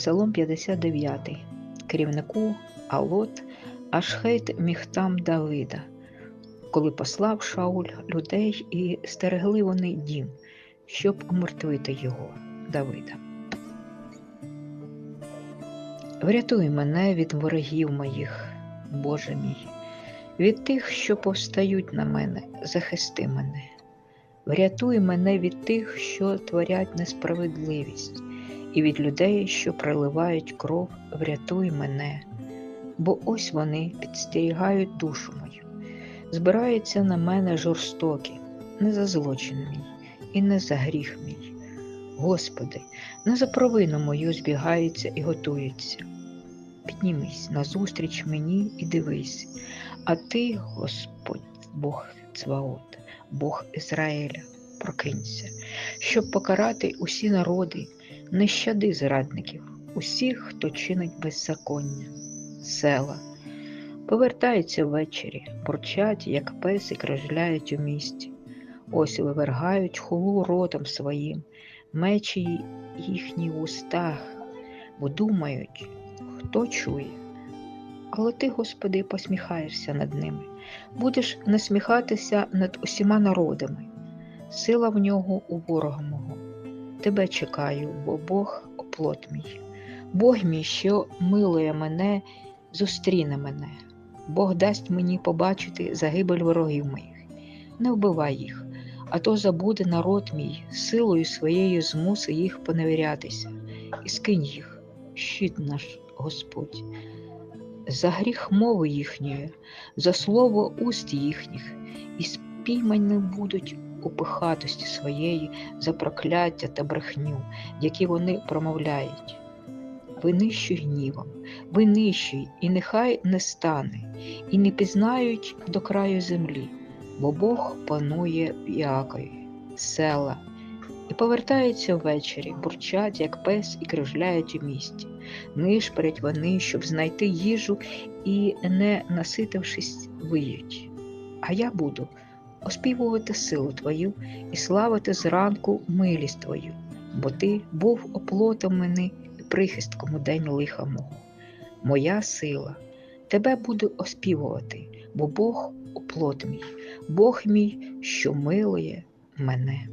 Псалом 59, керівнику Алот Ашхейт Міхтам Давида, коли послав Шауль людей і стерегли вони дім, щоб умертвити його, Давида. Врятуй мене від ворогів моїх, Боже мій, від тих, що повстають на мене, захисти мене. Врятуй мене від тих, що творять несправедливість, і від людей, що проливають кров, врятуй мене, бо ось вони підстерігають душу мою. Збираються на мене жорстокі, не за злочин мій і не за гріх мій. Господи, не за провину мою збігаються і готуються. Піднімись назустріч мені і дивись, а ти, Господь, Бог Цваот, Бог Ізраїля, прокинься, щоб покарати усі народи, не щади зрадників, усіх, хто чинить беззаконня, села. Повертаються ввечері, бурчать, як песи кружляють у місті. Ось вивергають хулу ротом своїм, мечі їхні в устах, бо думають, хто чує. Але ти, Господи, посміхаєшся над ними, будеш насміхатися над усіма народами. Сила в нього у ворога мого. Тебе чекаю, бо Бог оплот мій. Бог мій, що милує мене, зустріне мене. Бог дасть мені побачити загибель ворогів моїх. Не вбивай їх, а то забуде народ мій, силою своєю змуси їх поневірятися, і скинь їх, щит наш Господь. За гріх мови їхньої, за слово уст їхніх, і спіймані будуть у пихатості своєї за прокляття та брехню, які вони промовляють. Винищуй гнівом, винищуй, і нехай не стане, і не пізнають до краю землі, бо Бог панує в Якові, села, і повертаються ввечері, бурчать, як пес, і кружляють у місті. Нишперять вони, щоб знайти їжу, і, не наситившись, виють. А я буду оспівувати силу Твою і славити зранку милість Твою, бо Ти був оплотом мене і прихистком у день лиха мого. Моя сила, Тебе буду оспівувати, бо Бог оплот мій, Бог мій, що милує мене.